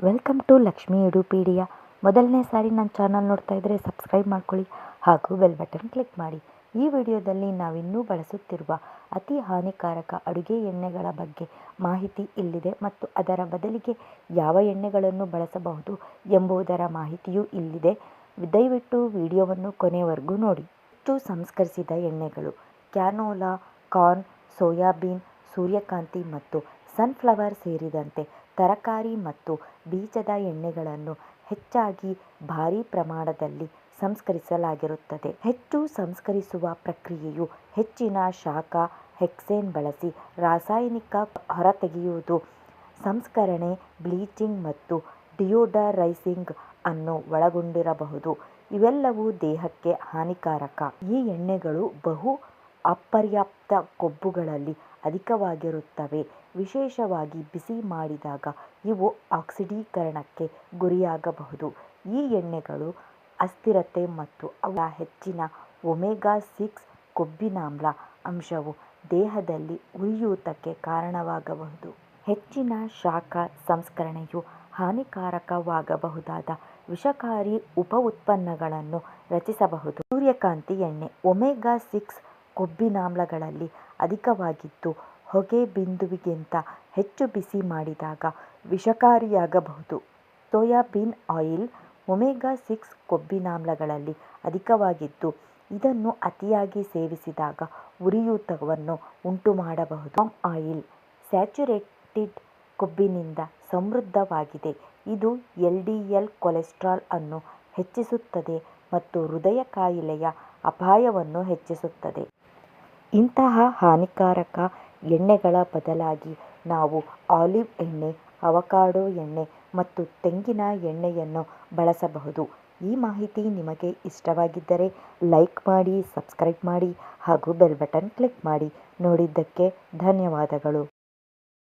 Welcome to Lakshmi ಎಡುಪೀಡಿಯ ಮೊದಲನೇ ಸಾರಿ ನನ್ನ channel ನೋಡ್ತಾ ಇದ್ದರೆ ಸಬ್ಸ್ಕ್ರೈಬ್ ಮಾಡ್ಕೊಳ್ಳಿ ಹಾಗೂ ಬೆಲ್ ಬಟನ್ ಕ್ಲಿಕ್ ಮಾಡಿ. ಈ ವಿಡಿಯೋದಲ್ಲಿ ನಾವಿನ್ನೂ ಬಳಸುತ್ತಿರುವ ಅತಿ ಹಾನಿಕಾರಕ ಅಡುಗೆ ಎಣ್ಣೆಗಳ ಬಗ್ಗೆ ಮಾಹಿತಿ ಇಲ್ಲಿದೆ ಮತ್ತು ಅದರ ಬದಲಿಗೆ ಯಾವ ಎಣ್ಣೆಗಳನ್ನು ಬಳಸಬಹುದು ಎಂಬುದರ ಮಾಹಿತಿಯೂ ಇಲ್ಲಿದೆ. ದಯವಿಟ್ಟು ವಿಡಿಯೋವನ್ನು ಕೊನೆವರೆಗೂ ನೋಡಿ. ಹೆಚ್ಚು ಸಂಸ್ಕರಿಸಿದ ಎಣ್ಣೆಗಳು ಕ್ಯಾನೋಲಾ, ಕಾರ್ನ್, ಸೋಯಾಬೀನ್, ಸೂರ್ಯಕಾಂತಿ ಮತ್ತು ಸನ್ಫ್ಲವರ್ ಸೇರಿದಂತೆ ತರಕಾರಿ ಮತ್ತು ಬೀಜದ ಎಣ್ಣೆಗಳನ್ನು ಹೆಚ್ಚಾಗಿ ಭಾರಿ ಪ್ರಮಾಣದಲ್ಲಿ ಸಂಸ್ಕರಿಸಲಾಗಿರುತ್ತದೆ. ಹೆಚ್ಚು ಸಂಸ್ಕರಿಸುವ ಪ್ರಕ್ರಿಯೆಯು ಹೆಚ್ಚಿನ ಶಾಖ, ಹೆಕ್ಸೇನ್ ಬಳಸಿ ರಾಸಾಯನಿಕ ಹೊರತೆಗೆಯುವುದು, ಸಂಸ್ಕರಣೆ, ಬ್ಲೀಚಿಂಗ್ ಮತ್ತು ಡಿಯೋಡರೈಸಿಂಗ್ ಅನ್ನು ಒಳಗೊಂಡಿರಬಹುದು. ಇವೆಲ್ಲವೂ ದೇಹಕ್ಕೆ ಹಾನಿಕಾರಕ. ಈ ಎಣ್ಣೆಗಳು ಬಹು ಅಪರ್ಯಾಪ್ತ ಕೊಬ್ಬುಗಳಲ್ಲಿ ಅಧಿಕವಾಗಿರುತ್ತವೆ. ವಿಶೇಷವಾಗಿ ಬಿಸಿ ಮಾಡಿದಾಗ ಇವು ಆಕ್ಸಿಡೀಕರಣಕ್ಕೆ ಗುರಿಯಾಗಬಹುದು. ಈ ಎಣ್ಣೆಗಳು ಅಸ್ಥಿರತೆ ಮತ್ತು ಅವರ ಹೆಚ್ಚಿನ ಒಮೆಗಾ ಸಿಕ್ಸ್ ಕೊಬ್ಬಿನಾಮ್ಲ ಅಂಶವು ದೇಹದಲ್ಲಿ ಉರಿಯೂತಕ್ಕೆ ಕಾರಣವಾಗಬಹುದು. ಹೆಚ್ಚಿನ ಶಾಖ ಸಂಸ್ಕರಣೆಯು ಹಾನಿಕಾರಕವಾಗಬಹುದಾದ ವಿಷಕಾರಿ ಉಪಉತ್ಪನ್ನಗಳನ್ನು ರಚಿಸಬಹುದು. ಸೂರ್ಯಕಾಂತಿ ಎಣ್ಣೆ ಒಮೆಗಾ ಸಿಕ್ಸ್ ಕೊಬ್ಬಿನಾಮ್ಲಗಳಲ್ಲಿ ಅಧಿಕವಾಗಿದ್ದು ಹೊಗೆ ಬಿಂದುವಿಗಿಂತ ಹೆಚ್ಚು ಬಿಸಿ ಮಾಡಿದಾಗ ವಿಷಕಾರಿಯಾಗಬಹುದು. ಸೋಯಾಬೀನ್ ಆಯಿಲ್ ಒಮೆಗಾ ಸಿಕ್ಸ್ ಕೊಬ್ಬಿನಾಮ್ಲಗಳಲ್ಲಿ ಅಧಿಕವಾಗಿದ್ದು ಇದನ್ನು ಅತಿಯಾಗಿ ಸೇವಿಸಿದಾಗ ಉರಿಯೂತವನ್ನು ಉಂಟುಮಾಡಬಹುದು. ಪಾಮ್ ಆಯಿಲ್ ಸ್ಯಾಚುರೇಟೆಡ್ ಕೊಬ್ಬಿನಿಂದ ಸಮೃದ್ಧವಾಗಿದೆ. ಇದು ಎಲ್ ಡಿ ಎಲ್ ಕೊಲೆಸ್ಟ್ರಾಲ್ ಅನ್ನು ಹೆಚ್ಚಿಸುತ್ತದೆ ಮತ್ತು ಹೃದಯ ಕಾಯಿಲೆಯ ಅಪಾಯವನ್ನು ಹೆಚ್ಚಿಸುತ್ತದೆ. ಇಂತಹ ಹಾನಿಕಾರಕ ಎಣ್ಣೆಗಳ ಬದಲಾಗಿ ನಾವು ಆಲಿವ್ ಎಣ್ಣೆ, ಅವಕಾಡೊ ಎಣ್ಣೆ ಮತ್ತು ತೆಂಗಿನ ಎಣ್ಣೆಯನ್ನು ಬಳಸಬಹುದು. ಈ ಮಾಹಿತಿ ನಿಮಗೆ ಇಷ್ಟವಾಗಿದ್ದರೆ ಲೈಕ್ ಮಾಡಿ, ಸಬ್ಸ್ಕ್ರೈಬ್ ಮಾಡಿ ಹಾಗೂ ಬೆಲ್ ಬಟನ್ ಕ್ಲಿಕ್ ಮಾಡಿ. ನೋಡಿದ್ದಕ್ಕೆ ಧನ್ಯವಾದಗಳು.